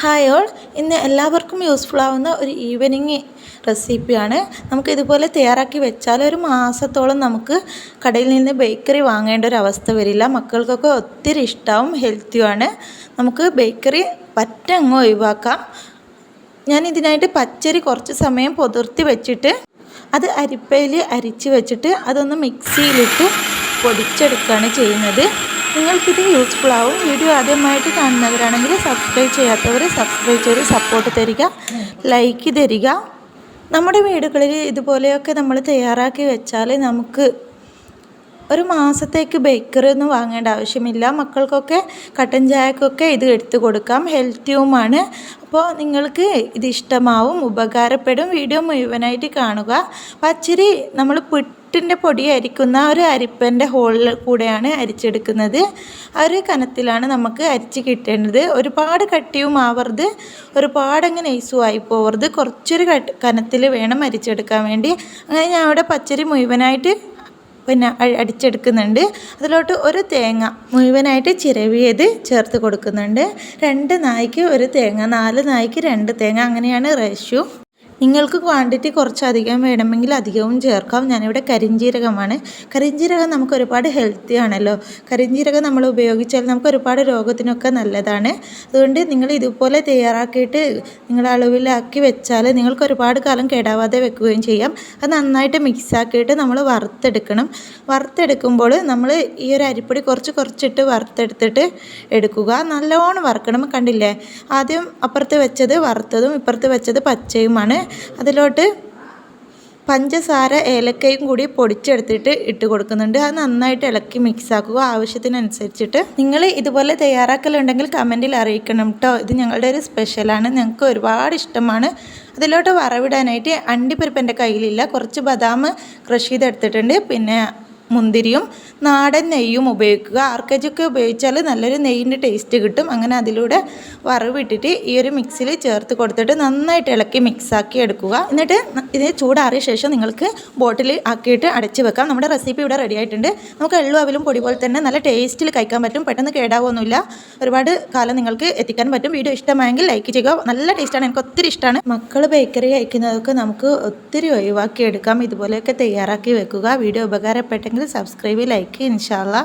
Hi all ഇന്ന് എല്ലാവർക്കും useful ആവുന്ന ഒരു ഈവനിങ് റെസിപ്പിയാണ് നമുക്ക് ഇതുപോലെ തയ്യാറാക്കി വെച്ചാൽ ഒരു മാസത്തോളം നമുക്ക് കടയിൽ നിന്ന് ബേക്കറി വാങ്ങേണ്ട ഒരു അവസ്ഥ വരില്ല. മക്കൾക്കൊക്കെ ഒത്തിരി ഇഷ്ടവും ഹെൽത്തിയുമാണ് നമുക്ക് ബേക്കറി പറ്റ പറ്റങ്ങ് ഒഴിവാക്കാം. ഞാൻ ഇതിനായിട്ട് പച്ചരി കുറച്ച് സമയം പൊതിർത്തി വെച്ചിട്ട് അത് അരിപ്പയിൽ അരിച്ച് വെച്ചിട്ട് അതൊന്ന് മിക്സിയിലിട്ട് പൊടിച്ചെടുക്കുകയാണ് ചെയ്യുന്നത്. നിങ്ങൾക്കിത് യൂസ്ഫുൾ ആവും. വീഡിയോ ആദ്യമായിട്ട് കാണുന്നവരാണെങ്കിൽ സബ്സ്ക്രൈബ് ചെയ്യാത്തവർ സബ്സ്ക്രൈബ് ചെയ്ത് സപ്പോർട്ട് തരിക ലൈക്ക് തരിക. നമ്മുടെ വീടുകളിൽ ഇതുപോലെയൊക്കെ നമ്മൾ തയ്യാറാക്കി വെച്ചാൽ നമുക്ക് ഒരു മാസത്തേക്ക് ബേക്കറി ഒന്നും വാങ്ങേണ്ട ആവശ്യമില്ല. മക്കൾക്കൊക്കെ കട്ടൻ ചായക്കൊക്കെ ഇത് എടുത്തു കൊടുക്കാം. ഹെൽത്തിയുമാണ് അപ്പോൾ നിങ്ങൾക്ക് ഇത് ഇഷ്ടമാവും ഉപകാരപ്പെടും. വീഡിയോ മുഴുവനായിട്ട് കാണുക. പച്ചരി നമ്മൾ പുട്ടിന്റെ പൊടി അരിക്കുന്ന ഒരു അരിപ്പന്റെ ഹോളിൽ കൂടെയാണ് അരിച്ചെടുക്കുന്നത്. ആ ഒരു കനത്തിലാണ് നമുക്ക് അരിച്ച് കിട്ടേണ്ടത്. ഒരുപാട് കട്ടിയും ആവരുത്. ഒരുപാട് അങ്ങനെ നൈസുമായി പോവരുത്. കുറച്ചൊരു കനത്തിൽ വേണം അരിച്ചെടുക്കാൻ വേണ്ടി. അങ്ങനെ ഞാൻ അവിടെ പച്ചരി മുഴുവനായിട്ട് പിന്നെ അടിച്ചെടുക്കുന്നുണ്ട്. അതിലോട്ട് ഒരു തേങ്ങ മുഴുവനായിട്ട് ചിരവിയത് ചേർത്ത് കൊടുക്കുന്നുണ്ട്. രണ്ട് നായ്ക്ക് ഒരു തേങ്ങ നാല് നായ്ക്ക് രണ്ട് തേങ്ങ. അങ്ങനെയാണ് റേഷ്യോ. നിങ്ങൾക്ക് ക്വാണ്ടിറ്റി കുറച്ചധികം വേണമെങ്കിൽ അധികവും ചേർക്കാം. ഞാനിവിടെ കരിഞ്ചീരകമാണ്. കരിഞ്ജീരകം നമുക്ക് ഒരുപാട് ഹെൽത്തി ആണല്ലോ. കരിഞ്ജീരകം നമ്മൾ ഉപയോഗിച്ചാൽ നമുക്ക് ഒരുപാട് രോഗത്തിനൊക്കെ നല്ലതാണ്. അതുകൊണ്ട് നിങ്ങൾ ഇതുപോലെ തയ്യാറാക്കിയിട്ട് നിങ്ങൾ അളവിലാക്കി വെച്ചാൽ നിങ്ങൾക്ക് ഒരുപാട് കാലം കേടാവാതെ വെക്കുകയും ചെയ്യാം. അത് നന്നായിട്ട് മിക്സാക്കിയിട്ട് നമ്മൾ വറുത്തെടുക്കണം. വറുത്തെടുക്കുമ്പോൾ നമ്മൾ ഈ ഒരു അരിപ്പൊടി കുറച്ച് കുറച്ചിട്ട് വറുത്തെടുത്തിട്ട് എടുക്കുക. നല്ലോണം വറുക്കണം. കണ്ടില്ലേ? ആദ്യം അപ്പുറത്ത് വെച്ചത് വറുത്തതും ഇപ്പുറത്ത് വെച്ചത് പച്ചയുമാണ്. അതിലോട്ട് പഞ്ചസാര ഏലക്കയും കൂടി പൊടിച്ചെടുത്തിട്ട് ഇട്ട് കൊടുക്കുന്നുണ്ട്. അത് നന്നായിട്ട് ഇളക്കി മിക്സ് ആക്കുക. ആവശ്യത്തിനനുസരിച്ചിട്ട് നിങ്ങൾ ഇതുപോലെ തയ്യാറാക്കലുണ്ടെങ്കിൽ കമന്റിൽ അറിയിക്കണം കേട്ടോ ഇത് ഞങ്ങളുടെ ഒരു സ്പെഷ്യലാണ് ഞങ്ങൾക്ക് ഒരുപാട് ഇഷ്ടമാണ്. അതിലോട്ട് വറവിടാനായിട്ട് അണ്ടിപ്പരിപ്പ് എന്റെ കയ്യിലില്ല. കുറച്ച് ബദാം ക്രഷ് ചെയ്തെടുത്തിട്ടുണ്ട്. പിന്നെ മുന്തിരിയും നാടൻ നെയ്യും ഉപയോഗിക്കുക. ആർക്കജൊക്കെ ഉപയോഗിച്ചാൽ നല്ലൊരു നെയ്യിന്റെ ടേസ്റ്റ് കിട്ടും. അങ്ങനെ അതിലൂടെ വറവിട്ടിട്ട് ഈ ഒരു മിക്സിൽ ചേർത്ത് കൊടുത്തിട്ട് നന്നായിട്ട് ഇളക്കി മിക്സാക്കി എടുക്കുക. എന്നിട്ട് ഇത് ചൂടാറിയ ശേഷം നിങ്ങൾക്ക് ബോട്ടിൽ ആക്കിയിട്ട് അടച്ചു വെക്കാം. നമ്മുടെ റെസിപ്പി ഇവിടെ റെഡി ആയിട്ടുണ്ട്. നമുക്ക് എള്ളു അവിലും പൊടി പോലെ തന്നെ നല്ല ടേസ്റ്റിൽ കഴിക്കാൻ പറ്റും. പെട്ടെന്ന് കേടാവൊന്നുമില്ല. ഒരുപാട് കാലം നിങ്ങൾക്ക് എത്തിക്കാൻ പറ്റും. വീഡിയോ ഇഷ്ടമായെങ്കിൽ ലൈക്ക് ചെയ്യുക. നല്ല ടേസ്റ്റാണ് എനിക്ക് ഒത്തിരി ഇഷ്ടമാണ് മക്കൾ ബേക്കറി കഴിക്കുന്നതൊക്കെ നമുക്ക് ഒത്തിരി ഒഴിവാക്കി എടുക്കാം ഇതുപോലെയൊക്കെ തയ്യാറാക്കി വെക്കുക. വീഡിയോ ഉപകാരപ്പെട്ടെങ്കിൽ സബ്സ്ക്രൈബ് ലൈക്ക് ഇൻഷാല്ല